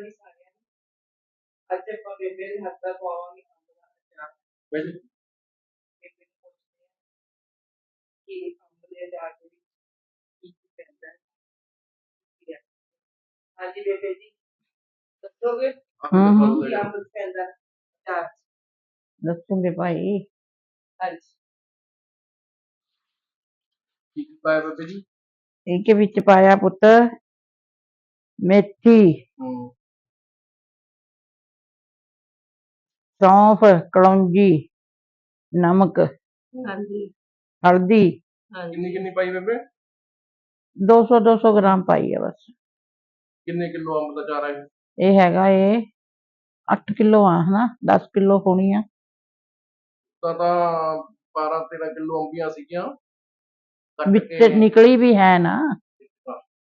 ਜੀ ਸਾਰਿਆਂ ਨੂੰ। ਅੱਜ ਆਪਾਂ ਬੇਬੇ ਦੇ ਹੱਥ ਦਾ ਖਵਾਵਾਂਗੇ ਅੰਬ ਦਾ ਅਚਾਰ ਵੈਸੇ ਬੇਬੇ ਨੂੰ? ਪੁੱਛਦੇ ਹਾਂ ਕਿ ਅੰਬ ਦੇ ਅਚਾਰ ਦੇ ਵਿੱਚ ਕੀ ਕੀ ਪੈਂਦਾ ਹੈ। ਹੈ। ਹਾਂਜੀ ਬੇਬੇ ਜੀ ਦੱਸੋਗੇ? ਹਮ ਹਮ। ਕੀ ਅੰਬ ਚ ਪੈਂਦਾ ਹੈ ਅਚਾਰ ਚ? ਦੱਸੂਗੇ ਭਾਈ? ਹਾਂਜੀ। ਕੀ ਕੀ ਪਾਇਆ ਬਾਬੇ ਜੀ? ਇਹਦੇ ਵਿੱਚ ਪਾਇਆ ਪੁੱਤ ਮੇਥੀ। ਹੂੰ। ਸੌਂਫ ਕਲੌਂਜੀ ਨਮਕ ਹਾਂਜੀ। ਹਲਦੀ। ਹਾਂਜੀ। ਕਿੰਨੀ ਕਿੰਨੀ ਪਾਈ ਬੇਬੇ? 200 200 ਗ੍ਰਾਮ ਪਾਈ ਹੈ ਬਸ। ਕਿੰਨੇ ਕਿਲੋ ਅੰਬ ਦਾ ਚਾਰ ਹੈ ਇਹ ਹੈਗਾ ਇਹ 8 ਕਿਲੋ ਆ ਹਨਾ? 10 ਕਿਲੋ ਹੋਣੀ ਆ। ਤਾਂ ਤਾਂ 12 13 ਕਿਲੋ ਅੰਬੀਆਂ ਸੀਗੀਆਂ। ਕੱਟ ਵਿੱਚ ਕੇ ਨਿਕਲੀ ਵੀ ਹੈ ਨਾ।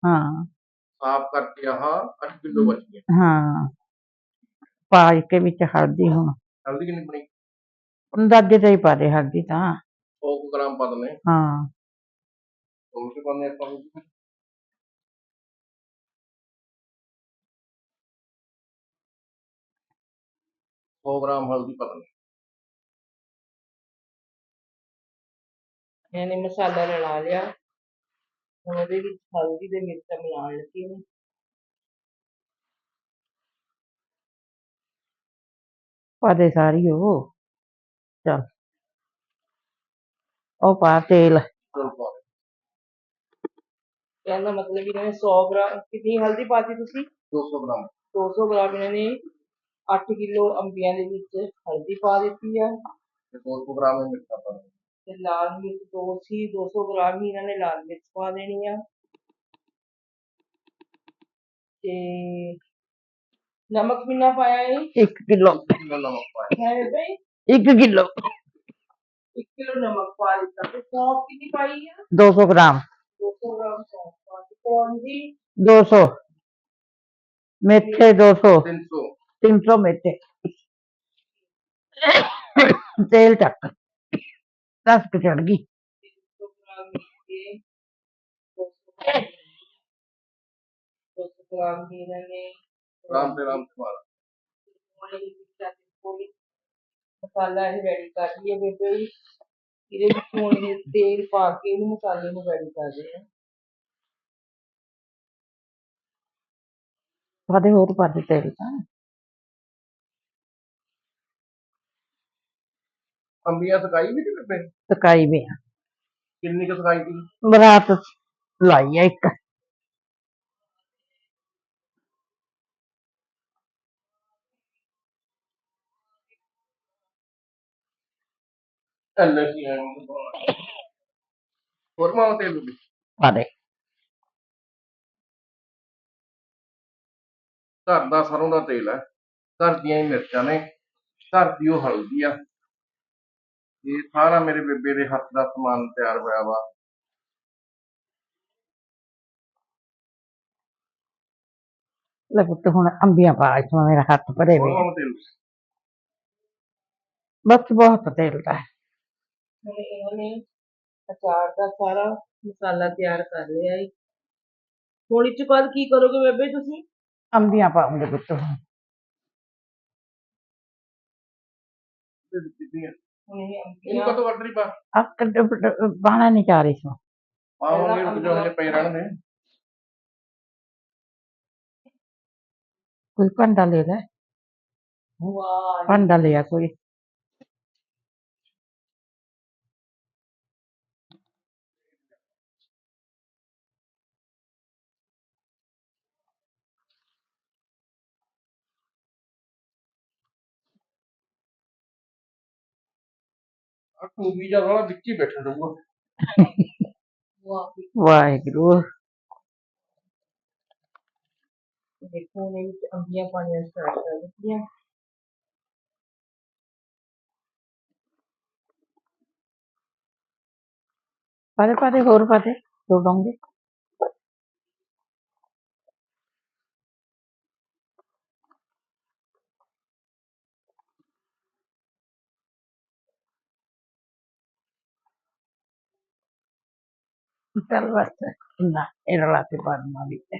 ਹਾਂ। ਸਾਫ਼ ਕਰਕੇ ਆਹ 8 ਕਿਲੋ ਬਚ ਗਏ ਹਾਂ। ਪਾ ਕੇ ਵਿੱਚ ਹਲਦੀ ਹੁਣ। ਹਲਦੀ ਕਿੰਨੀ ਬਣੀ ਅੰਦਾਜ਼ੇ ਤੇ ਹੀ ਪਾ ਦੇ ਹਲਦੀ ਤਾਂ। 100 ਗ੍ਰਾਮ ਪਾ ਦਨੇ ਹਾਂ। ਹੋਰ ਕੀ ਪਾਉਂਦੇ ਆਪਾਂ ਵੀ? ਸੌ ਗ੍ਰਾਮ ਹਲਦੀ ਪਾ ਦਨੇ ਇਹਨੇ ਮਸਾਲਾ ਰਲਾ ਲਿਆ। ਹੁਣ ਉਹਦੇ ਵਿੱਚ ਹਲਦੀ ਤੇ ਮਿਰਚਾਂ ਮਿਲਾਉਣ ਲੱਗੀ ਨੇ ਦੇ ਸਾਰੀ ਉਹ। ਚਲ। ਉਹ ਪਾ ਤੇਲ। ਕਹਿਣ ਦਾ ਮਤਲਬ ਇਹਨਾਂ ਨੇ 100 ਗ੍ਰਾਮ ਕਿੰਨੀ ਹਲਦੀ ਪਾਤੀ ਤੁਸੀਂ? 200 ਗ੍ਰਾਮ। 200 ਗ੍ਰਾਮ ਇਹਨਾਂ ਨੇ 8 ਕਿਲੋ ਅੰਬੀਆਂ ਦੇ ਵਿੱਚ ਹਲਦੀ ਪਾ ਦਿੱਤੀ ਆ। ਤੇ 200 ਗ੍ਰਾਮ ਹੀ ਮਿਰਚਾਂ ਪਾ ਤੇ ਲਾਲ ਮਿਰਚ ਦੋ ਸੀ 200 ਗ੍ਰਾਮ ਹੀ ਇਹਨਾਂ ਨੇ ਲਾਲ ਮਿਰਚ ਪਾ ਦੇਣੀ ਆ। ਤੇ ਨਮਕ ਕਿੰਨਾ ਪਾਇਆ ਹੈ 1 ਕਿਲੋ। ਕਿਲੋ ਨਮਕ ਪਾਇਆ। ਹੈ ਬਈ? 1 ਕਿਲੋ। 1 ਕਿਲੋ ਨਮਕ ਪਾ ਦਿੱਤਾ। ਤੇ ਸੌਂਫ ਕਿੰਨੀ ਪਾਈ ਆ? 200 ਗ੍ਰਾਮ। 200 ਗ੍ਰਾਮ ਸੌਂਫ ਪਾ ਦਿੱਤੀ। ਕੌਣ ਜੀ? 200 ਮੇਥੇ 200 300 300 ਮੇਥੇ। ਤੇਲ ਚੱਕ। ਦਸ ਕੁ ਚੜ ਗਈ। 200 ਗ੍ਰਾਮ ਮਿਰਚੇ 200 200 ਗ੍ਰਾਮ ਦੀ ਇਹਨਾਂ ਨੇ ਗ੍ਰਾਮ ਤੇ ਜਾ ਕੇ ਕੋਈ ਮਸਾਲਾ ਇਹ ਰੈਡੀ ਕਰ ਲਈਏ ਬੇਬੇ ਜੀ। ਇਹਦੇ ਵਿੱਚ ਹੁਣ ਇਹ ਤੇਲ ਪਾ ਕੇ ਇਹਨੂੰ ਮਸਾਲੇ ਨੂੰ ਰੈਡੀ ਕਰਦੇ ਆ ਪਾ ਦੇ ਹੋਰ ਪਾ ਦੇ ਤੇਲ ਤਾਂ। ਅੰਬੀਆਂ ਸਕਾਈ ਵੀ ਤੇ ਬੇਬੇ? ਸਕਾਈ ਵੀ ਆ। ਕਿੰਨੀ ਕੁ ਸਕਾਈ ਦੀ ਬਰਾਤ ਲਾਈ ਆ ਇੱਕ। ਕੀ ਹੈ ਹੋਰ ਮਾਂ ਤੇ ਬੇਬੇ ਪਾ ਦੇ ਘਰ ਦਾ ਸਰੋਂ ਦਾ ਤੇਲ ਹੈ ਘਰ ਦੀਆਂ ਹੀ ਮਿਰਚਾਂ ਨੇ ਘਰ ਦੀ ਉਹ ਹਲਦੀ ਆ ਇਹ ਸਾਰਾ ਮੇਰੇ ਬੇਬੇ ਦੇ ਹੱਥ ਦਾ ਸਮਾਨ ਤਿਆਰ ਹੋਇਆ ਵਾ ਲੈ ਪੁੱਤ ਹੁਣ ਅੰਬੀਆਂ ਪਾ ਇਸਮਾ ਮੇਰਾ ਹੱਥ ਭਰੇ ਵੇ ਮਾਂ ਤੇਲ ਬਸ ਬਹੁਤ ਤੇਲ ਦਾ ਹੁਣ ਇਹਨਾਂ ਨੇ ਅਚਾਰ ਦਾ ਸਾਰਾ ਮਸਾਲਾ ਤਿਆਰ ਕਰ ਲਿਆ ਹੈ ਹੁਣ ਇਹ ਚ ਬਾਅਦ ਕੀ ਕਰੋਗੇ ਬੇਬੇ ਤੁਸੀਂ? ਅੰਬੀਆਂ ਪਾਉਂਗੇ ਪੁੱਤ। ਹੁਣ ਤੇ ਇਹ ਇਹਨੂੰ ਅੰਬੀਆਂ ਕਦੋਂ ਕੱਢ ਰਹੀ ਪਾ। ਆ ਕੱਢ ਬਾਣਾ ਨਹੀਂ ਚਾਰ ਇਸਮਾ ਆਵਾਂਗੇ ਰੁਕ ਜਾ ਹਲੇ ਪਏ ਰਹਿਣ ਦੇ। ਕੋਈ ਭਾਂਡਾ ਲੈ ਲੈ। ਵਾਹ। ਭਾਂਡਾ ਲਿਆ ਕੋਈ। ਆ ਟੂਬੀ ਜਾ ਵਾਲਾ ਵਿੱਚ ਹੀ ਬੈਠਾ ਰਹੂਗਾ। ਵਾਹ ਵਾਹਿਗੁਰੂ। ਦੇਖੋ ਉਹਨੇ ਵਿੱਚ ਅੰਬੀਆਂ ਪਾਣੀਆਂ ਸਟਾਰਟ ਕਰ ਦਿੱਤੀਆਂ। ਪਾਦੇ ਪਾਦੇ ਹੋਰ ਪਾਦੇ ਦੋ ਡੋਂਗੇ ਚੱਲ ਬਸ ਇੰਨਾ ਇਹ ਰਲਾ ਕੇ ਪਾਉਣਾ ਵੀ ਹੈ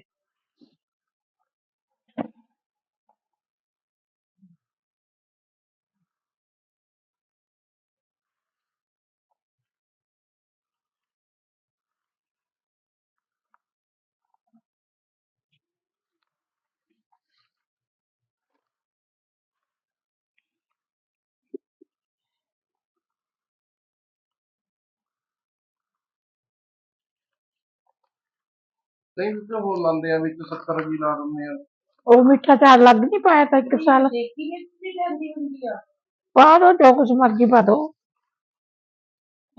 ਨਹੀਂ ਤੇ ਹੋਰ ਲਾਉਂਦੇ ਆ ਵਿੱਚ 70 ਵੀ ਲਾ ਦਿੰਦੇ ਆ। ਉਹ ਮਿੱਠਾ ਚਾਰ ਲੱਗ ਨਹੀਂ ਪਾਇਆ ਤਾਂ ਇੱਕ ਸਾਲ। ਦੇਖੀ ਨਹੀਂ ਤੁਸੀਂ ਜਾਂਦੀ ਹੁੰਦੀ ਆ? ਪਾ ਦੋ ਜੋ ਕੁਛ ਮਰਜ਼ੀ ਪਾ ਦੋ।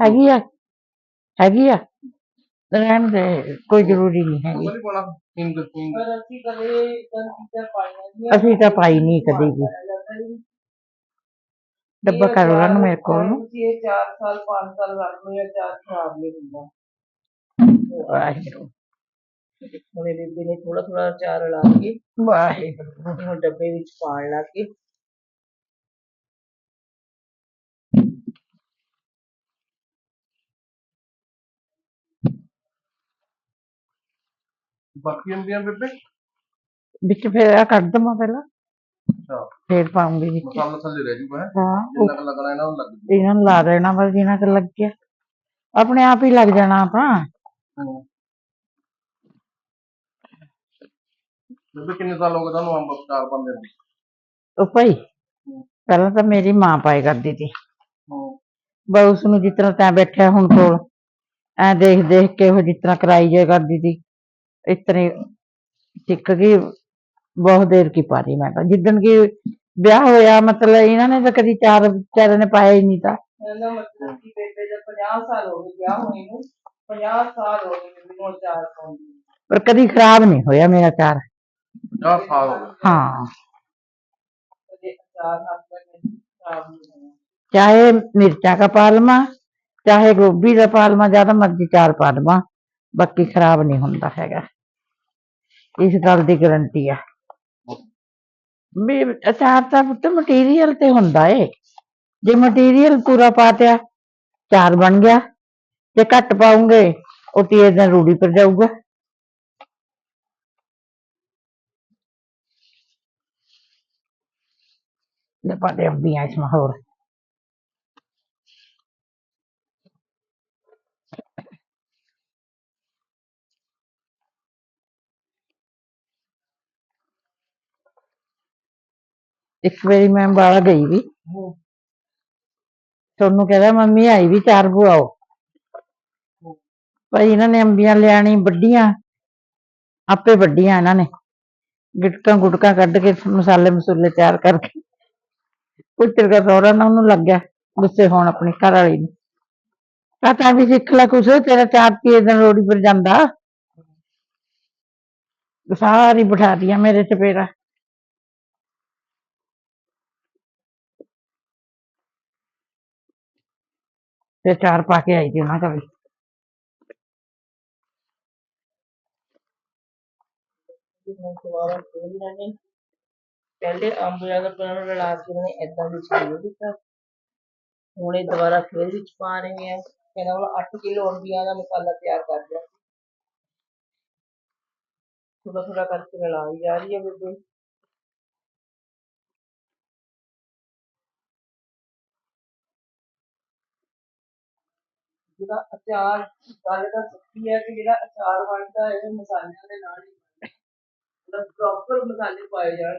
ਹੈਗੀ ਆ ਹੈਗੀ ਆ। ਰਹਿਣ ਦੇ ਕੋਈ ਜ਼ਰੂਰੀ ਨਹੀਂ ਹੈਗੀ। ਉਹ ਨਹੀਂ ਪਾਣਾ ਹਿੰਗ ਹਿੰਗ ਪਰ ਅਸੀਂ ਕਦੇ ਇਦਾਂ ਚੀਜ਼ਾਂ ਪਾਈਆਂ ਨਹੀਂ ਅਸੀਂ ਤਾਂ ਪਾਈ ਨਹੀਂ ਕਦੇ ਵੀ। ਡੱਬਾ ਕਰ ਲੈਣ ਮੇਰੇ ਕੋਲ। ਨੂੰ ਤੁਸੀਂ ਇਹ 4 ਸਾਲ 5 ਸਾਲ ਰੱਖ ਲਓ ਜਾਂ ਚਾਰ ਖਰਾਬ ਨਹੀਂ ਹੁੰਦਾ। ਵਾਹਿਗੁਰੂ। ਮੇਰੇ ਬੇਬੇ ਨੇ ਥੋੜਾ ਥੋੜਾ ਚਾਰ ਲਾ ਕੇ ਵਾਹਿਗੁਰੂ। ਹੁਣ ਡੱਬੇ ਵਿੱਚ ਪਾਣ ਲੱਗ ਕੇ ਬਾਕੀ ਅੰਬੀਆਂ ਬੇਬੇ? ਵਿੱਚ ਫਿਰ ਆ ਕੱਢ ਦਵਾਂ ਪਹਿਲਾਂ। ਅੱਛਾ। ਫੇਰ ਪਾਉਂਗੀ ਵਿੱਚ। ਮਸਾਲਾ ਥੱਲੇ ਰਹਿ ਜੂਗਾ ਹੈਂ। ਹਾਂ ਜਿੰਨਾ ਕੁ ਲੱਗਣਾ ਇਹਨਾਂ ਨੂੰ ਲੱਗ ਜੂ ਇਹਨਾਂ ਨੂੰ ਲਾ ਦੇਣਾ ਬਸ ਜਿੰਨਾ ਕੁ ਲੱਗ ਗਿਆ ਆਪਣੇ ਆਪ ਹੀ ਲੱਗ ਜਾਣਾ ਤਾਂ ਬੇਬੇ ਕਿੰਨੇ ਸਾਲ ਹੋ ਗਏ ਤੁਹਾਨੂੰ ਅੰਬ ਅਚਾਰ ਪਾਉਂਦੇ ਨੂੰ? ਉਹ ਭਾਈ ਪਹਿਲਾਂ ਤਾਂ ਮੇਰੀ ਮਾਂ ਪਾਏ ਕਰਦੀ ਸੀ। ਹੂੰ। ਬਸ ਨੂੰ ਜਿਸ ਤਰ੍ਹਾਂ ਤੈਂ ਬੈਠਿਆ ਹੁਣ ਕੋਲ ਐ ਦੇਖ ਦੇਖ ਕੇ ਉਹ ਜਿਸ ਤਰ੍ਹਾਂ ਕਰਾਈ ਜਾਇਆ ਕਰਦੀ ਸੀ। ਇਸ ਤਰ੍ਹਾਂ ਹੀ ਸਿੱਖ ਗਈ ਬਹੁਤ ਦੇਰ ਕੀ ਪਾ ਰਹੀ ਮੈਂ ਤਾਂ। ਜਿੱਦਣ ਕੀ ਵਿਆਹ ਹੋਇਆ ਮਤਲਬ ਇਹਨਾਂ ਨੇ ਤਾਂ ਕਦੀ ਚਾਰ ਚਾਰ ਨੇ ਪਾਇਆ ਹੀ ਨਹੀਂ ਤਾਂ। ਇਹਦਾ ਮਤਲਬ ਕਿ ਬੇਬੇ ਦਾ 50 ਸਾਲ ਹੋ ਗਏ ਵਿਆਹ ਹੋਏ ਨੂੰ। 50 ਸਾਲ ਹੋ ਗਏ ਬੇਬੇ ਨੂੰ ਚਾਰ ਪਾਉਂਦੀ। ਨੂੰ। ਪਰ ਕਦੀ ਖਰਾਬ ਨਹੀਂ ਹੋਇਆ ਮੇਰਾ ਚਾਰ। 10 ਸਾਲ ਹੋ। ਗਏ ਹਾਂ ਚਾਹੇ ਮਿਰਚਾਂ ਦਾ ਪਾਲਮਾ ਚਾਹੇ ਗੋਭੀ ਦਾ ਪਾਲਮਾ ਜ਼ਿਆਦਾ ਮਰਜ਼ੀ ਚਾਰ ਪਾਲਮਾ ਬਾਕੀ ਖਰਾਬ ਨਹੀਂ ਹੁੰਦਾ ਹੈਗਾ। ਇਸ ਗੱਲ ਦੀ ਗਰੰਟੀ ਆ। ਵੀ ਅਚਾਰ ਤਾਂ ਪੁੱਤ ਮਟੀਰੀਅਲ ਤੇ ਹੁੰਦਾ ਏ। ਜੇ ਮਟੀਰੀਅਲ ਪੂਰਾ ਪਾਤਿਆ ਚਾਰ ਬਣ ਗਿਆ ਜੇ ਘੱਟ ਪਾਉਂਗੇ ਉਹ ਤੀਏ ਦਿਨ ਰੂੜੀ ਪਰ ਜਾਊਗਾ। ਅੰਬੀਆਂ ਇਸ ਮਾ ਹੋਰ ਇੱਕ ਵਾਰੀ ਮੈਂ ਬਾਹਰ ਗਈ ਵੀ ਤੁਹਾਨੂੰ ਕਹਿੰਦਾ ਮੰਮੀ ਆਈ ਵੀ ਚਾਰ ਬੁਆਓ ਭਾਈ ਇਹਨਾਂ ਨੇ ਅੰਬੀਆਂ ਲਿਆਣੀ ਵੱਡੀਆਂ ਆਪੇ ਵੱਡੀਆਂ ਇਹਨਾਂ ਨੇ ਗਿਟਕਾਂ ਗੁਟਕਾਂ ਕੱਢ ਕੇ ਮਸਾਲੇ ਮਸੂਲੇ ਤਿਆਰ ਕਰਕੇ ਪੁੱਤਰ ਦਾ ਸਹੁਰਾ ਨਾ ਉਹਨੂੰ ਲੱਗਿਆ ਗੁੱਸੇ ਹੋਣ ਆਪਣੀ ਘਰ ਵਾਲੀ ਨੂੰ। ਕਹਤਾ ਵੀ ਸਿੱਖ ਲੈ ਕੁਛ, ਤੇਰਾ ਚਾਰ ਪੀਏ ਦਿਨ ਰੋੜੀ ਪਰ ਜਾਂਦਾ। ਸਾਰੀ ਬਿਠਾ ਦਿਆ ਮੇਰੇ ਚਪੇਰਾ ਤੇ ਚਾਰ ਪਾ ਕੇ ਆਈ ਜੀ ਉਹਨਾਂ ਦਾ ਵੀ ਦੁਬਾਰਾ ਫੇਰ ਇਹਨਾਂ ਪਹਿਲੇ ਅੰਬ ਜ਼ਿਆਦਾ ਪਰ ਰਲਾ ਕੇ ਇਹਨਾਂ ਨੇ ਏਦਾਂ ਵਿੱਚ ਦੇ ਦਿੱਤਾ। ਹੁਣ ਇਹ ਦੁਬਾਰਾ ਫੇਰ ਵਿੱਚ ਪਾ ਰਹੇ ਆ। ਇਹਨਾਂ ਕੋਲ 8 ਕਿਲੋ ਅੰਬੀਆਂ ਦਾ ਮਸਾਲਾ ਤਿਆਰ ਕਰ ਲਿਆ। ਥੋੜਾ ਥੋੜਾ ਕਰਕੇ ਰਲਾਈ ਜਾ ਰਹੀ ਹੈ ਬੇਬੇ। ਜਿਹੜਾ ਅਚਾਰ ਗੱਲ ਦਾ ਸੱਚੀ ਹੈ ਕਿ ਜਿਹੜਾ ਅਚਾਰ ਬਣਦਾ ਹੈ ਇਹ ਮਸਾਲਿਆਂ ਦੇ ਨਾਲ ਹੀ ਮਤਲਬ ਪ੍ਰੋਪਰ ਮਸਾਲੇ ਪਾਏ ਜਾਣ।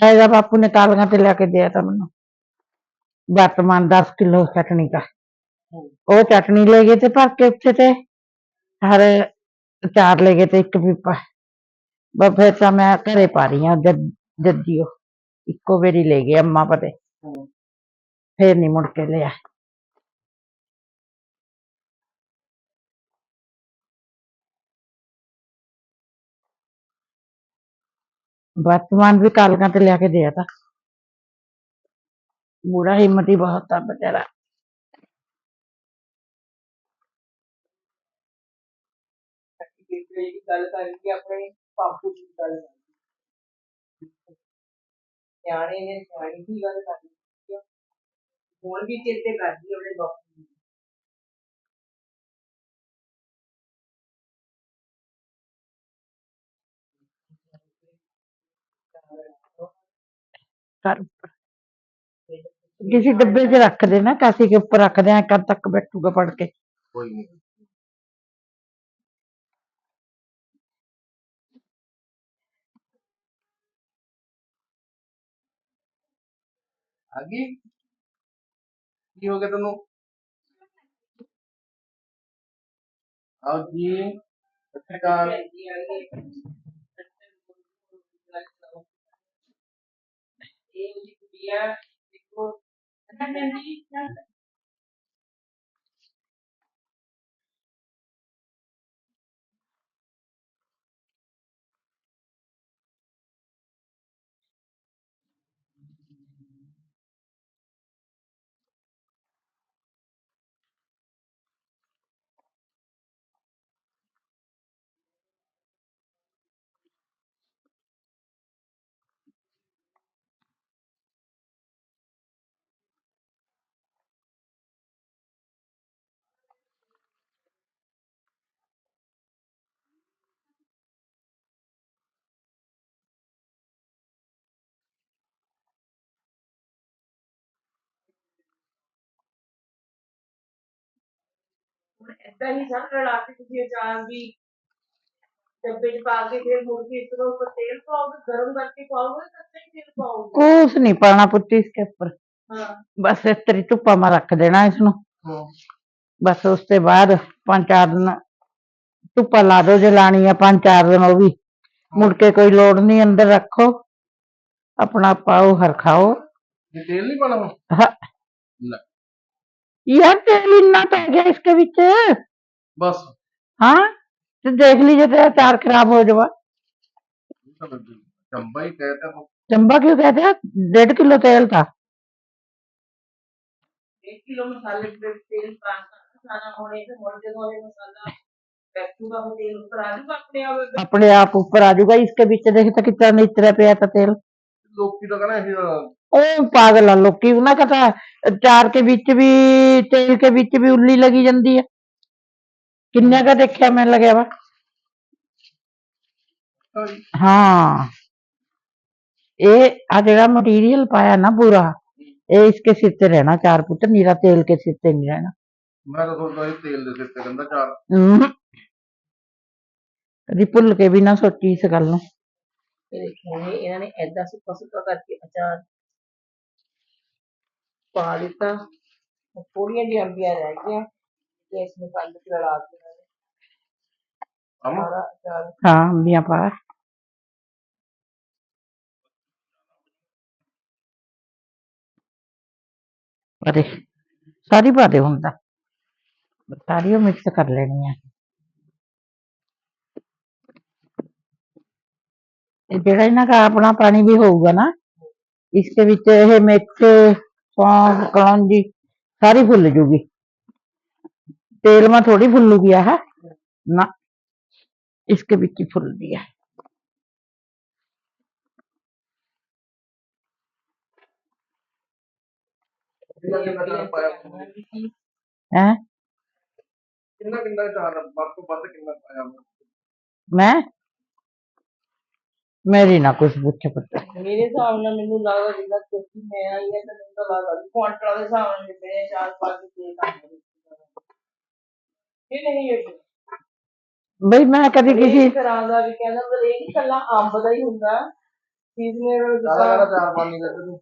ਇਹਦਾ ਬਾਪੂ ਨੇ ਤਾਲੀਆਂ ਤੇ ਲੈ ਕੇ ਦਿਆ ਤਾ ਮੈਨੂੰ। ਵਰਤਮਾਨ 10 ਕਿਲੋ ਚਟਣੀ ਦਾ। ਉਹ ਚਟਣੀ ਲੈ ਗਏ ਤੇ ਭਰ ਕੇ ਉੱਥੇ ਤੇ ਹਰ ਚਾਰ ਲੈ ਗਏ ਤੇ ਇੱਕ ਪੀਪਾ ਬਸ ਫਿਰ ਤਾਂ ਮੈਂ ਘਰੇ ਪਾ ਰਹੀ ਆ ਜੱਦੀਓ ਇੱਕੋ ਵੇਰੀ ਲੈ ਗਏ ਅੰਮਾ ਪਤੇ। ਫੇਰ ਨਹੀਂ ਮੁੜ ਕੇ ਲਿਆ। ਵਰਤਮਾਨ ਵੀ ਕਾਲਕਾਂ ਤੇ ਲਿਆ ਕੇ ਦਿਆ ਤਾ ਮੂਰਾ ਹਿੰਮਤੀ ਬਹੁਤ ਆ ਬਚਾਰਾ। ਜਿਹੜੀ ਗੱਲ ਕਰਕੇ ਆਪਣੇ ਪਾਪੂ ਦੀ ਗੱਲ ਕਰਨੀ। ਸਿਆਣੇ ਨੇ ਸਿਆਣੀ ਦੀ ਗੱਲ ਕਰਨੀ ਹੁਣ ਵੀ ਚੇਤੇ ਕਰਦੀ ਆ ਆਪਣੇ ਬਾਪੂ ਨੂੰ ਘਰ ਉੱਪਰ। ਕਿਸੇ ਡੱਬੇ 'ਚ ਰੱਖ ਦੇਣਾ ਕਾਸੀ ਕੇ ਉੱਪਰ ਰੱਖ ਦੇ ਕਦ ਤੱਕ ਬੈਠੂਗਾ ਪੜ ਕੇ। ਕੋਈ ਨਹੀਂ ਆਗੀ? ਕੀ ਹੋ ਗਿਆ ਤੈਨੂੰ? ਆਓ ਜੀ ਸਤਿ ਸ਼੍ਰੀ ਅਕਾਲ। ਇਹ ਉਹਦੀ ਕੁੜੀਆ ਦੇਖੋ ਹੁਣ ਏਦਾਂ ਹੀ ਸਭ ਰਲਾ ਕੇ ਤੁਸੀਂ ਅਚਾਰ ਵੀ ਡੱਬੇ 'ਚ ਪਾ ਕੇ ਫਿਰ ਮੁੜ ਕੇ ਇੱਕ ਦੋ ਉੱਪਰ ਤੇਲ ਪਾਓਗੇ ਗਰਮ ਕਰਕੇ ਪਾਓਗੇ ਕੱਚਾ ਹੀ ਤੇਲ ਪਾਓਗੇ? ਕੁਛ ਨਹੀਂ ਪਾਣਾ ਪੁੱਤੀ ਇਸਕੇ ਉੱਪਰ। ਹਾਂ। ਬਸ ਇਸ ਤਰੀ ਧੁੱਪਾਂ ਮਾ ਰੱਖ ਦੇਣਾ ਇਸ ਨੂੰ ਹਾਂ। ਬਸ ਉਸ ਤੇ ਬਾਅਦ ਪੰਜ ਚਾਰ ਦਿਨ ਧੁੱਪਾਂ ਲਾ ਦੋ ਜੇ ਲਾਣੀ ਆ ਪੰਜ ਚਾਰ ਦਿਨ ਉਹ ਵੀ। ਮੁੜ ਕੇ ਕੋਈ ਲੋੜ ਨਹੀਂ ਅੰਦਰ ਰੱਖੋ। ਆਪਣਾ ਪਾਓ ਹਰ ਖਾਓ। ਜੇ ਤੇਲ ਨਹੀਂ ਪਾਣਾ ਹੁਣ ਲੈ यार तेल इन्ना पै गया इसके बीच ਬਸ हाँ तो देख लीजिए तेरा अचार खराब हो जावा ਚੰਬਾ ਹੀ ਕਹਿਤਾ ਤੂੰ चंबा क्यों कहते हैं डेढ़ किलो तेल था 1 ਕਿਲੋ ਮਸਾਲੇ ਦੇ ਵਿੱਚ ਤੇਲ ਪਾਣਾ ਸਾਰਾ ਹੋਣੇ ਤੇ ਮੁੜ ਜਦੋਂ ਇਹ ਮਸਾਲਾ ਬੈਠੂਗਾ ਉਹ ਤੇਲ ਉੱਪਰ ਆ ਜਾਊਗਾ ਆਪਣੇ ਆਪ अपने आप ऊपर आ जाऊगा इसके बीच देख तो कितना निचरा पे था तेल ਲੋਕੀ ਤਾਂ ਕਹਿੰਦੇ ਅਸੀਂ ਤਾਂ ਉਹ ਪਾਗਲ ਆ ਲੋਕੀ ਉਹਨਾਂ ਕਾ ਤਾਂ ਅਚਾਰ ਕੇ ਵਿੱਚ ਵੀ ਤੇਲ ਕੇ ਵਿੱਚ ਵੀ ਉੱਲੀ ਲੱਗੀ ਜਾਂਦੀ ਹੈ ਕਿੰਨੇ ਕਾ ਦੇਖਿਆ ਮੈਂ ਲੱਗਿਆ ਵਾ। ਹਾਂ। ਇਹ ਆ ਜਿਹੜਾ ਮਟੀਰੀਅਲ ਪਾਇਆ ਨਾ ਪੂਰਾ ਇਹ ਇਸਕੇ ਸਿਰ ਤੇ ਰਹਿਣਾ ਚਾਰ ਪੁੱਤ ਨੀਰਾ ਤੇਲ ਕੇ ਸਿਰ ਤੇ ਨਹੀਂ ਰਹਿਣਾ। ਮੈਂ ਤਾਂ ਸੋਚਦਾ ਸੀ ਤੇਲ ਦੇ ਸਿਰ ਤੇ ਕਹਿੰਦਾ ਚਾਰ। ਕਦੀ ਭੁੱਲ ਕੇ ਵੀ ਨਾ ਸੋਚੀ ਇਸ ਗੱਲ ਨੂੰ। ਇਹ ਦੇਖੋ ਇਹ ਇਹਨਾਂ ਨੇ ਐਦਾਂ ਸੁੱਕਾ ਸੁੱਕਾ ਕਰਕੇ ਅਚਾਰ ਪਾ ਦਿੱਤਾ। ਹੁਣ ਥੋੜੀਆਂ ਜਿਹੀਆਂ ਅੰਬੀਆਂ ਰਹਿ ਗਈਆਂ ਤੇ ਇਸ ਨੂੰ ਕੰਡ ਤੇ ਰਲਾ ਕੇ ਇਹਨਾਂ ਨੇ ਅਮ ਸਾਰਾ ਅਚਾਰ ਹਾਂ ਅੰਬੀਆਂ ਪਾ। ਅਰੇ ਸਾਰੀ ਪਾ ਦੇ ਹੁਣ ਤਾਂ। ਸਾਰੀ ਮਿਕਸ ਕਰ ਲੈਣੀ ਹੈ ਇਹ ਜਿਹੜਾ ਇਹਨਾਂ ਦਾ ਆਪਣਾ ਪਾਣੀ ਵੀ ਹੋਊਗਾ ਨਾ ਇਸਕੇ ਵਿੱਚ ਇਹ ਮਿਕਸ ਸੌਂਫ ਕਲੌਂਜੀ ਸਾਰੀ ਫੁੱਲ ਜੂਗੀ तेल में थोड़ी फुल्लूगी है ना इसके बीच ही फुल दिया ਕਿੰਨਾ ਕਿੰਨਾ ਚਾਰ ਪਾਇਆ ਤੂੰ? है ਕਿੰਨਾ ਕਿੰਨਾ ਚਾਰ ਵੱਧ ਤੋਂ ਵੱਧ ਕਿੰਨਾ ਪਾਇਆ ਵਾ? मैं ਮੇਰੀ ਨਾ ਕੁਝ ਪੁੱਛ ਪਤਾ ਮੇਰੇ ਹਿਸਾਬ ਨਾਲ ਮੈਨੂੰ ਲੱਗਦਾ ਜਿੰਦਾ ਕਿਉਂਕਿ ਮੈਂ ਆਈ ਆ ਤਾਂ ਮੈਨੂੰ ਤਾਂ ਲੱਗਦਾ ਕੁਆਂਟਲ ਦੇ ਹਿਸਾਬ ਨਾਲ ਮੇਰੇ ਚਾਰ ਪੰਜ ਦੇ ਕੰਮ ਇਹ ਨਹੀਂ ਹੈ ਬਈ ਮੈਂ ਕਦੀ ਕਿਸੇ ਤਰ੍ਹਾਂ ਦਾ ਵੀ ਕਹਿੰਦਾ ਪਰ ਇਹ ਨਹੀਂ ਕੱਲਾ ਅੰਬ ਦਾ ਹੀ ਹੁੰਦਾ। ਸੀਜ਼ਨੇਬਲ ਚਾਰ ਪਾਣੀ ਕਰਦੇ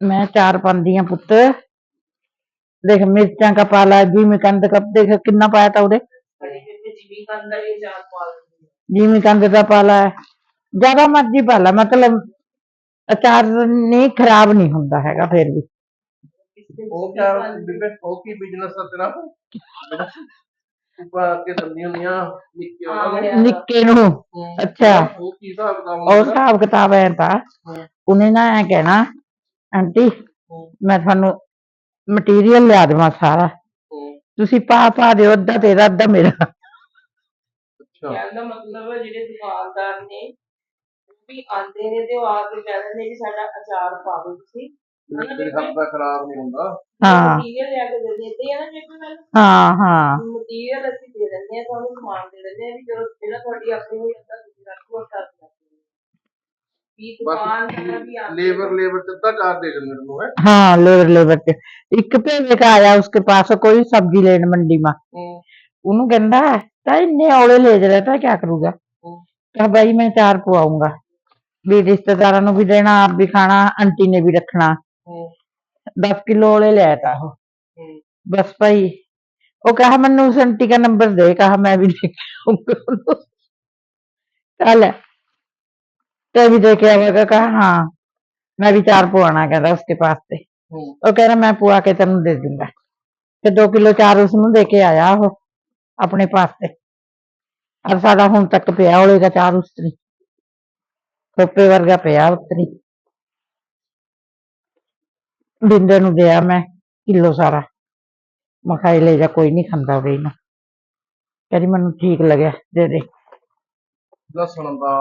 ਮੈਂ ਚਾਰ ਪਾਉਂਦੀ ਆ ਪੁੱਤ। ਦੇਖ ਮਿਰਚਾਂ ਕਾ ਪਾਲਾ ਜੀ ਮੈਂ ਕੰਦ ਕੱਪ ਦੇਖ ਕਿੰਨਾ ਪਾਇਆ ਤਾ ਉਹਦੇ। ਜਿਮੀ ਕੰਦ ਦਾ ਵੀ ਚਾਰ ਪਾਲਾ ਜਿਮੀ ਕੰਦ ਦਾ ਪਾਲਾ ਹੈ। ਜ਼ਿਆਦਾ ਮਰਜ਼ੀ ਪਾ ਲੈ ਮਤਲਬ ਅਚਾਰ ਨਹੀਂ ਖਰਾਬ ਨਹੀਂ ਹੁੰਦਾ ਹੈਗਾ ਫਿਰ ਵੀ। ਉਹ ਕਿਆ ਬਿਜ਼ਨਸ ਉਹ ਕੀ ਬਿਜ਼ਨਸ ਆ ਤੇਰਾ? ਉੱਪਰ ਕੇ ਦੰਦੀਆਂ ਹੁੰਦੀਆਂ ਨਿੱਕੇ ਵਾਲੇ। ਨਿੱਕੇ ਨੂੰ। ਅੱਛਾ। ਉਹ ਕੀ ਹਿਸਾਬ ਕਿਤਾਬ ਉਹ ਹਿਸਾਬ ਕਿਤਾਬ ਐ ਤਾਂ ਉਹਨੇ ਨਾ ਐ ਕਹਿਣਾ ਆਂਟੀ ਮੈਂ ਤੁਹਾਨੂੰ ਮਟੀਰੀਅਲ ਲਿਆ ਦੇਵਾਂ ਸਾਰਾ। ਤੁਸੀਂ ਪਾ ਪਾ ਦਿਓ ਅੱਧਾ ਤੇਰਾ ਅੱਧਾ ਮੇਰਾ। ਅੱਛਾ। ਇਹਦਾ ਮਤਲਬ ਜਿਹੜੇ ਦੁਕਾਨਦਾਰ ਨੇ ਵੀ ਆਉਂਦੇ ਨੇ ਤੇ ਉਹ ਆ ਕੇ ਕਹਿੰਦੇ ਨੇ ਵੀ ਸਾਡਾ ਅਚਾਰ ਪਾ ਦਿਓ ਤੁਸੀਂ ਹਨਾ ਤੇਰੇ ਹੱਥ ਦਾ ਖਰਾਬ ਨਹੀਂ ਹੁੰਦਾ ਹਾਂ ਮਟੀਰੀਅਲ ਲਿਆ ਕੇ ਦੇ ਦਿੰਦੇ ਆ ਨਾ ਜੇ ਕੋਈ ਮੈਨੂੰ ਹਾਂ ਹਾਂ ਮਟੀਰੀਅਲ ਅਸੀਂ ਦੇ ਦਿੰਦੇ ਆ ਤੁਹਾਨੂੰ ਸਮਾਨ ਦੇ ਦਿੰਦੇ ਆ ਵੀ ਜਦੋਂ ਜਿਹੜਾ ਤੁਹਾਡੀ ਆਪਣੀ ਹੋਈ ਜਾਂਦਾ ਤੁਸੀਂ ਰੱਖੋ ਅਚਾਰ ਵੀ ਦੁਕਾਨ ਦਾ ਵੀ ਆ लेबर लेबर कितना चार्ज दे देंगे तुम है हाँ लेबर लेबर के ਇੱਕ ਭੇਵੇ का आया उसके पास कोई सब्जी लेने मंडी में ਉਹਨੂੰ ਕਹਿੰਦਾ ਤਾਂ ਇੰਨੇ ਔਲੇ ਲੈ ਜਾ ਤਾਂ ਕਿਆ ਕਰੂਗਾ ਕਹਾ ਭਾਈ ਮੈਂ ਚਾਰ ਪਵਾਉਂਗਾ ਵੀ ਰਿਸ਼ਤੇਦਾਰਾਂ ਨੂੰ ਵੀ ਦੇਣਾ ਆਪ ਵੀ ਖਾਣਾ ਆਂਟੀ ਨੇ ਵੀ ਰੱਖਣਾ 10 ਕਿਲੋ ਔਲੇ ਲੈ ਤਾ ਉਹ बस भाई वो कहा मैंने उस आंटी का नंबर दे कहा मैं भी देके आऊंगा उनको। कल है तो भी दे के आवेगा कहा हाँ मैं भी चार पुआना कहता उसके पास से वो कह रहा मैं पुआ के तेन दे दूंगा ਤੇ 2 ਕਿਲੋ ਚਾਰ ਉਸਨੂੰ ਦੇ ਕੇ ਆਇਆ ਉਹ ਆਪਣੇ ਪਾਸ ਤੇ ਔਰ ਸਾਡਾ ਹੁਣ ਤੱਕ ਪਿਆ ਹੋਵੇਗਾ ਚਾਰ ਉਸਤਰੀ ਟੋਪੇ ਵਰਗਾ ਪਿਆ ਉਤਰੀ। ਬਿੰਦੇ ਨੂੰ ਦਿਆ ਮੈਂ ਕਿਲੋ ਸਾਰਾ। ਮੈਂ ਲੈ ਜਾ ਕੋਈ ਨਹੀਂ ਖਾਂਦਾ ਉਹ ਇਹਨੂੰ ਕਹਿੰਦੀ ਮੈਨੂੰ ਠੀਕ ਲੱਗਿਆ ਦੇ ਦੇ। ਲਸਣ ਦਾ।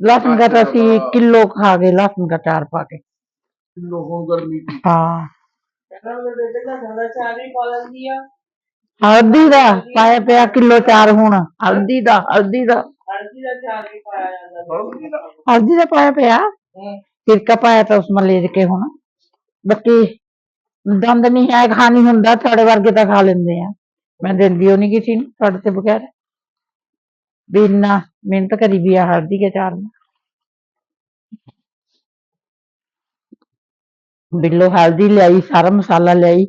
ਲਸਣ ਦਾ ਅਸੀਂ ਕਿਲੋ ਖਾ ਗਏ ਲਸਣ ਦਾ ਚਾਰ ਪਾ ਕੇ। ਕਿਲੋ ਹੋ ਗਰਮੀ ਹਾਂ। ਕਹਿੰਦਾ ਮੇਰੇ ਬੇਟੇ ਦਾ ਜ਼ਿਆਦਾ ਚਾਰ ਹੀ ਆ। ਹਲਦੀ ਦਾ ਪਾਇਆ ਪਿਆ ਕਿਲੋ ਚਾਰ ਹੁਣ। ਹਲਦੀ ਦਾ ਹਲਦੀ ਦਾ। ਹਲਦੀ ਦਾ ਚਾਰ ਵੀ ਪਾਇਆ ਜਾਂਦਾ हल्दी दा? ਹਲਦੀ ਦਾ ਪਾਇਆ ਪਿਆ ਹੂੰ ਸਿਰਕਾ ਪਾਇਆ ਤਾਂ ਉਸਮੇ ਲੈ ਕੇ ਹੁਣ ਬਾਕੀ ਦੰਦ ਨਹੀਂ ਹੈ ਖਾਣੀ ਹੁੰਦਾ ਤੁਹਾਡੇ ਵਰਗੇ ਤਾਂ ਖਾ ਲੈਂਦੇ ਆ ਮੈਂ ਦਿੰਦੀ ਉਹ ਨਹੀਂ ਕਿਸੇ ਨੂੰ ਤੁਹਾਡੇ ਤੇ ਬਗੈਰ ਵੀ ਇੰਨਾ ਮਿਹਨਤ ਕਰੀ ਵੀ ਆ ਹਲਦੀ ਕੇ ਚਾਰ ਨੂੰ ਬਿੱਲੋ ਹਲਦੀ ਲਿਆਈ ਸਾਰਾ ਮਸਾਲਾ ਲਿਆਈ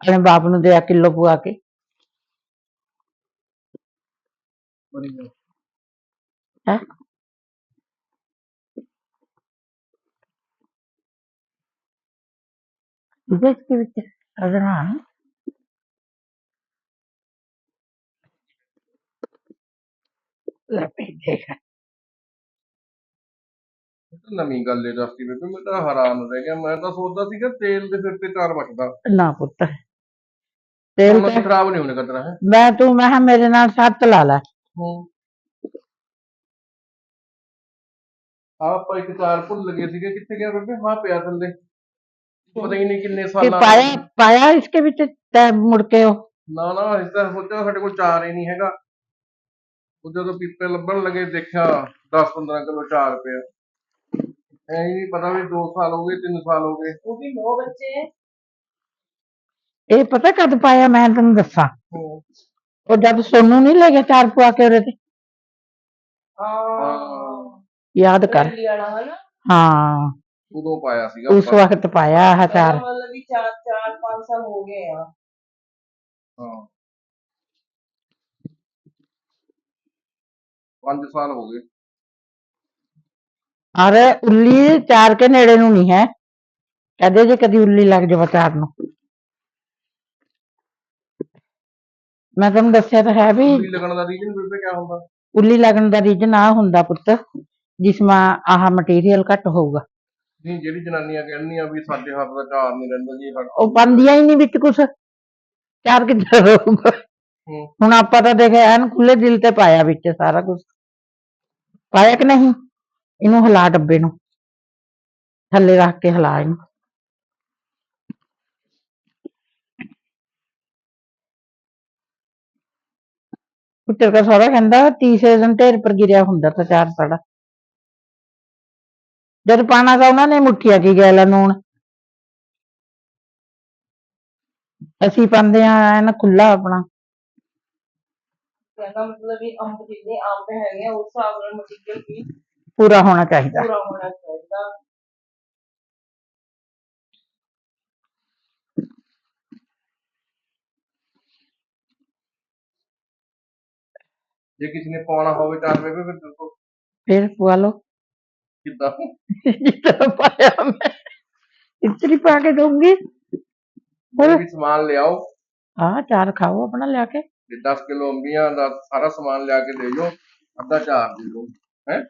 ਆਪਣੇ ਬਾਪ ਨੂੰ ਦਿਆ ਕਿਲੋ ਪੁਆ ਕੇ बढ़िया ਹੈ ਇਹਦੇ ਵਿੱਚ ਵਿੱਚ ਅਗਰਾਂ ਲੈ ਪਈ ਦੇਖ ਇਹ ਤਾਂ ਨਵੀਂ ਗੱਲ ਏ ਦੱਸਦੀ ਬੇਬੇ ਮੈਂ ਤਾਂ ਹੈਰਾਨ ਰਹਿ ਗਿਆ ਮੈਂ ਤਾਂ ਸੋਚਦਾ ਸੀਗਾ ਤੇਲ ਦੇ ਸਿਰ ਤੇ ਚਾਰ ਵੱਟਦਾ ਨਾ ਪੁੱਤ ਤੇਲ ਹੁਣ ਤਾਂ ਖਰਾਬ ਨਹੀਂ ਹੋਣੇ ਕਤਰਾ ਹੈ ਮੈਂ ਤੂੰ ਮੈਂ ਕਿਹਾ ਮੇਰੇ ਨਾਲ ਸੱਤ ਲਾ ਲੈ ਹੂੰ ਆਪਾਂ ਇੱਕ ਚਾਰ ਭੁੱਲ ਗਏ ਸੀਗੇ ਕਿੱਥੇ ਗਿਆ ਬੇਬੇ? ਹਾਂ ਪਿਆ ਥੱਲੇ। ਪਤਾ ਹੀ ਨਹੀਂ ਕਿੰਨੇ ਕਿ ਸਾਲਾਂ ਪਾਇਆ ਪਾਇਆ ਇਸਕੇ ਵਿੱਚ ਤੈ ਮੁੜ ਕੇ ਉਹ? ਨਾ ਨਾ ਇਸ ਤਾਂ ਸੋਚਿਆ ਸਾਡੇ ਕੋਲ ਚਾਰ ਹੀ ਨਹੀਂ ਹੈਗਾ। ਉਹ ਜਦੋਂ ਪੀਪੇ ਲੱਭਣ ਲੱਗੇ ਦੇਖਿਆ 10 15 ਕਿਲੋ ਚਾਰ ਪਿਆ। ਐ ਹੀ ਨਹੀਂ ਪਤਾ ਵੀ 2 ਸਾਲ ਹੋ ਗਏ 3 ਸਾਲ ਹੋ ਗਏ। ਉਹ ਵੀ ਨੌ ਬੱਚੇ। ਹੈ ਇਹ ਪਤਾ ਕਦ ਪਾਇਆ ਮੈਂ ਤੈਨੂੰ ਦੱਸਾਂ। ਉਹ ਜਦ ਸੋਨੂੰ ਨਹੀਂ ਲੈ ਗਿਆ ਚਾਰ ਪਵਾ ਕੇ ਉਹਦੇ ਤੇ? ਹਾਂ। ਯਾਦ ਕਰ। ਦਿੱਲੀ ਵਾਲਾ ਹਨਾ? ਹਾਂ। ਉਦੋਂ ਪਾਇਆ ਸੀਗਾ ਉਸ ਆਪਾਂ। ਵਕਤ ਪਾਇਆ ਆਹ ਚਾਰ। ਮਤਲਬ ਵੀ ਚਾਰ ਚਾਰ ਪੰਜ ਸਾਲ ਹੋ ਗਏ ਆ। ਹਾਂ। 5 ਸਾਲ ਹੋ ਗਏ। ਅਰੇ ਉੱਲੀ ਚਾਰ ਕੇ ਨੇੜੇ ਨੂੰ ਨਹੀਂ ਹੈ। ਕਹਦੇ ਜੇ ਕਦੀ ਉੱਲੀ ਲੱਗ ਜਾਵੇ ਚਾਰ ਨੂੰ। ਮੈਂ ਤੁਹਾਨੂੰ ਦੱਸਿਆ ਤਾਂ ਹੈ ਵੀ ਉੱਲੀ ਲੱਗਣ ਦਾ ਰੀਜਨ ਬੇਬੇ ਕਿਆ ਹੁੰਦਾ? ਉੱਲੀ ਲੱਗਣ ਦਾ ਰੀਜਨ ਆ ਹੁੰਦਾ ਪੁੱਤ। ਜਿਸਮਾ ਆਹ ਮਟੀਰੀਅਲ ਘੱਟ ਹੋਊਗਾ। ਨਹੀਂ ਜਿਹੜੀ ਜਨਾਨੀਆਂ ਕਹਿੰਦੀਆਂ ਵੀ ਸਾਡੇ ਹੱਥ ਦਾ ਚਾਰ ਨਹੀਂ ਰਹਿੰਦਾ ਜੀ ਸਾਡੇ ਉਹ ਪਾਉਂਦੀਆਂ ਹੀ ਨਹੀਂ ਵਿੱਚ ਕੁਛ। ਚਾਰ ਕਿੱਧਰ ਰਹੂਗਾ ਹੂੰ। ਹੁਣ ਆਪਾਂ ਤਾਂ ਦੇਖਿਆ ਐਨ ਖੁੱਲੇ ਦਿਲ ਤੇ ਪਾਇਆ ਵਿੱਚ ਸਾਰਾ ਕੁਝ ਪਾਇਆ ਕਿ ਨਹੀਂ? ਇਹਨੂੰ ਹਿਲਾ ਡੱਬੇ ਨੂੰ। ਥੱਲੇ ਰੱਖ ਕੇ ਹਿਲਾ ਇਹਨੂੰ। ਪੁੱਤਰ ਦਾ ਸਹੁਰਾ ਕਹਿੰਦਾ ਤੀਸਰੇ ਦਿਨ ਢੇਰ ਪਰ ਗਿਰਿਆ ਹੁੰਦਾ ਤਾਂ ਚਾਰ ਸਾੜਾ ਜਦ ਪਾਣਾ ਤਾਂ ਉਹਨਾਂ ਨੇ ਮੁੱਠੀਆਂ ਕੀ ਗੈਲਾ ਨੂਣ ਅਸੀਂ ਪਾਉਂਦੇ ਆ ਐਨ ਖੁੱਲਾ ਆਪਣਾ। ਕਹਿੰਦਾ ਮਤਲਬ ਵੀ ਅੰਬ ਜਿੰਨੇ ਅੰਬ ਹੈਗੇ ਆ ਉਸ ਹਿਸਾਬ ਨਾਲ ਮਟੀਰੀਅਲ ਵੀ ਪੂਰਾ ਹੋਣਾ ਚਾਹੀਦਾ। ਪੂਰਾ ਹੋਣਾ ਚਾਹੀਦਾ। ਜੇ ਕਿਸੇ ਨੇ ਪਾਉਣਾ ਹੋਵੇ ਚਾਰ ਬੇਬੇ ਫਿਰ ਦੱਸੋ ਫਿਰ ਪਵਾ ਲਓ। ਕਿੱਦਾਂ? ਜਿੱਦਾਂ ਪਾਇਆ ਮੈਂ। ਇਤਰੀ ਪਾ ਕੇ ਦਊਂਗੀ। ਕੋਈ ਵੀ ਸਮਾਨ ਲਿਆਓ। ਹਾਂ ਚਾਰ ਖਾਓ ਆਪਣਾ ਲਿਆ ਕੇ। ਤੇ 10 ਕਿਲੋ ਅੰਬੀਆਂ ਦਾ ਸਾਰਾ ਸਮਾਨ ਲਿਆ ਕੇ ਦੇ ਜਾਓ ਅੱਧਾ ਚਾਰ ਦੇ ਦਿਓ ਹੈ?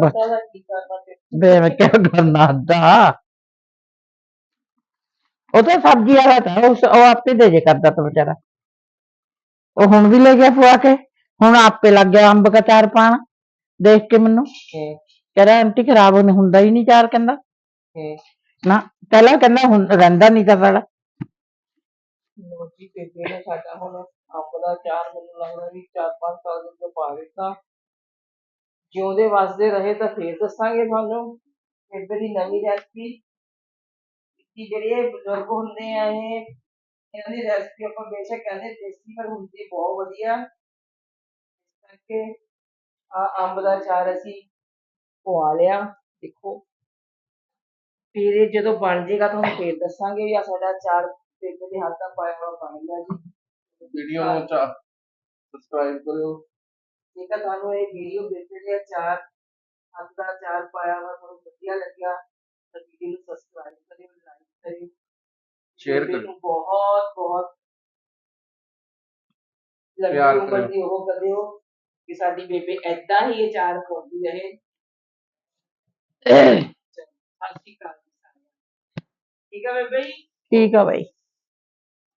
ਬਸ। ਬੇ ਮੈਂ ਕਿਆ ਕਰਨਾ ਦਾ ਉਹ ਤਾਂ ਸਬਜ਼ੀ ਵਾਲਾ ਤਾਂ ਉਸ ਉਹ ਆਪੇ ਦੇ ਜੇ ਕਰਦਾ ਤਾਂ ਵਿਚਾਰਾ। ਉਹ ਹੁਣ ਵੀ ਲੈ ਗਿਆ ਪਵਾ ਕੇ। ਹੁਣ ਆਪੇ ਲੱਗ ਗਿਆ ਅੰਬ ਦਾ ਚਾਰ ਪਾਣ। ਦੇਖ ਕੇ ਮੈਨੂੰ। ਕਹਿੰਦਾ ਆਂਟੀ ਖਰਾਬ ਨਹੀਂ ਹੁੰਦਾ ਹੀ ਨਹੀਂ ਚਾਰ ਕਹਿੰਦਾ। ਹੂੰ। ਨਾ ਪਹਿਲਾਂ ਕਹਿੰਦਾ ਹੁਣ ਰਹਿੰਦਾ ਨਹੀਂ ਤਾਂ ਸਾਡਾ ਮੋਟੀ ਬੇਬੇ ਨੇ ਸਾਡਾ ਹੁਣ ਅੰਬ ਦਾ ਚਾਰ ਮੈਨੂੰ ਲੱਗਦਾ ਵੀ ਚਾਰ ਪੰਜ ਸਾਲ ਦੇ ਤੋਂ ਪਾ ਦਿੱਤਾ। ਜਿਉਂਦੇ ਵਸਦੇ ਰਹੇ ਤਾਂ ਫੇਰ ਦੱਸਾਂਗੇ ਤੁਹਾਨੂੰ। ਬੇਬੇ ਦੀ ਨਵੀਂ ਰੈਸਪੀ ਕਿ ਜਿਹੜੇ ਇਹ ਬਜ਼ੁਰਗ ਹੁੰਦੇ ਆ ਇਹ ਇਹਨਾਂ ਦੀ ਰੈਸਪੀ ਆਪਾਂ ਬੇਸ਼ੱਕ ਕਹਿੰਦੇ ਦੇਸੀ ਪਰ ਹੁੰਦੀ ਬਹੁਤ ਵਧੀਆ। ਇਸ ਕਰਕੇ ਆ ਅੰਬ ਦਾ ਅਚਾਰ ਅਸੀਂ ਪਵਾ ਲਿਆ ਦੇਖੋ। ਫਿਰ ਇਹ ਜਦੋਂ ਬਣ ਜਾਏਗਾ ਤੁਹਾਨੂੰ ਫੇਰ ਦੱਸਾਂਗੇ ਵੀ ਆ ਸਾਡਾ ਅਚਾਰ ਬੇਬੇ ਦੇ ਹੱਥ ਦਾ ਪਾਇਆ ਹੋਇਆ ਬਣ ਗਿਆ ਜੀ। ਵੀਡੀਓ ਨੂੰ ਸਬਸਕ੍ਰਾਈਬ ਕਰਿਓ। ਜੇਕਰ ਤੁਹਾਨੂੰ ਇਹ ਵੀਡੀਓ ਬੇਬੇ ਦੇ ਅਚਾਰ ਹੱਥ ਦਾ ਅਚਾਰ ਪਾਇਆ ਹੋਇਆ ਤੁਹਾਨੂੰ ਵਧੀਆ ਲੱਗਿਆ ਤਾਂ ਵੀਡੀਓ ਨੂੰ ਸਬਸਕ੍ਰਾਈਬ ਕਰਿਓ ਲਾਈਕ ਕਰਿਓ। ਬੇਬੇ ਕਰਿਓ। ਬਹੁਤ ਬਹੁਤ ਪਿਆਰ ਕਰਿਓ। ਉਹ ਕਰਿਓ ਕਿ ਸਾਡੀ ਬੇਬੇ ਏਦਾਂ ਹੀ ਅਚਾਰ ਪਾਉਂਦੀ ਰਹੇ ਚਲੋ, ਸਤਿ ਸ਼੍ਰੀ ਅਕਾਲ ਜੀ ਸਾਰਿਆਂ ਨੂੰ। ਠੀਕ ਹੈ ਬੇਬੇ ਜੀ? ਠੀਕ ਆ ਬਾਈ।